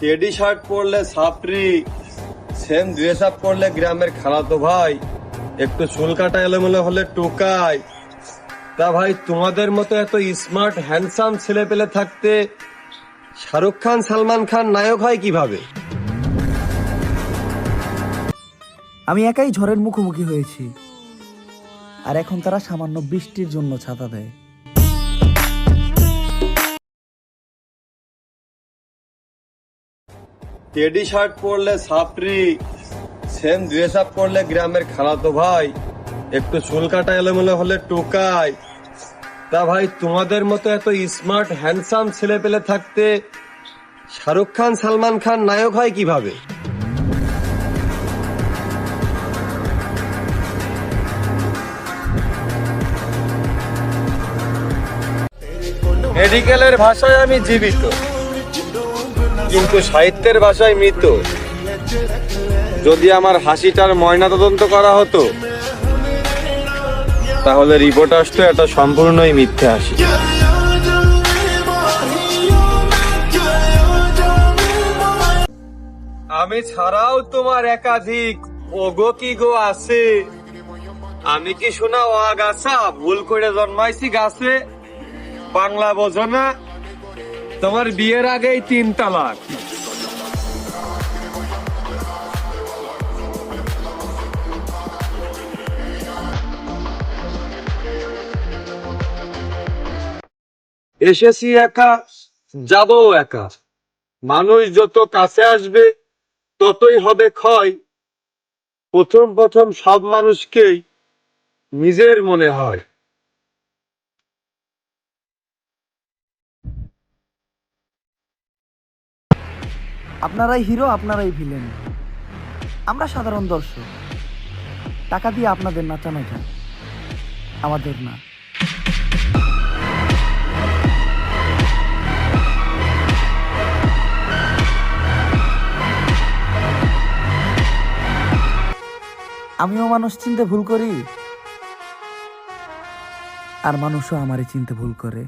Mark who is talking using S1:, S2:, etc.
S1: Teddy shirt পরলে সাপরি same dress up পরলে গ্রামের খালাতো ভাই, একটু চুল কাটা এলোমেলো হলে টোকাই তা ভাই, তোমাদের মতো এত স্মার্ট হ্যান্ডসাম ছেলে পেলে থাকতে শাহরুখ খান, সালমান খান নায়ক হয় কীভাবে?
S2: আমি একাই ঝড়ের মুখোমুখি হয়েছি। আর এখন তারা সামান্য বৃষ্টির জন্য ছাতা দেয়।
S1: টেডি শার্ট পরলে সাপরি সেম ড্রেস আপ পরলে গ্রামের খালাতো ভাই। একটু চুল কাটা এলোমেলো হলে টোকাই। তা ভাই, তোমাদের মতো এত স্মার্ট হ্যান্ডসাম ছেলে পেলে থাকতে শাহরুখ খান, সালমান খান নায়ক হয় কীভাবে? মেডিকেলের ভাষায় আমি জীবিত। কিন্তু সাহিত্যের ভাষায় মৃত যদি আমার হাসিটার ময়নাতদন্ত করা হতো, তাহলে রিপোর্ট আসতো এটা সম্পূর্ণই মিথ্যে হাসি। আমি ছাড়াও তোমার একাধিক, ওগো কি গো আছে? আমি কি শোনা, ও গাছা ভুল করে জন্মাইছি গাছে? বাংলা বোঝো না। তোমার বিয়ের আগেই তিন তালাক। এসেছি একা, যাব একা। মানুষ যত কাছে আসবে, ততই হবে ক্ষয়। প্রথম প্রথম সব মানুষকেই নিজের মনে হয়।
S2: আপনারাই হিরো, আপনারাই ভিলেন। আমরা সাধারণ দর্শক। টাকা দিয়ে আপনাদের নাচানো যায় আমাদের না। আমিও মানুষ চিনতে ভুল করি, আর মানুষও আমারই চিনতে ভুল করে।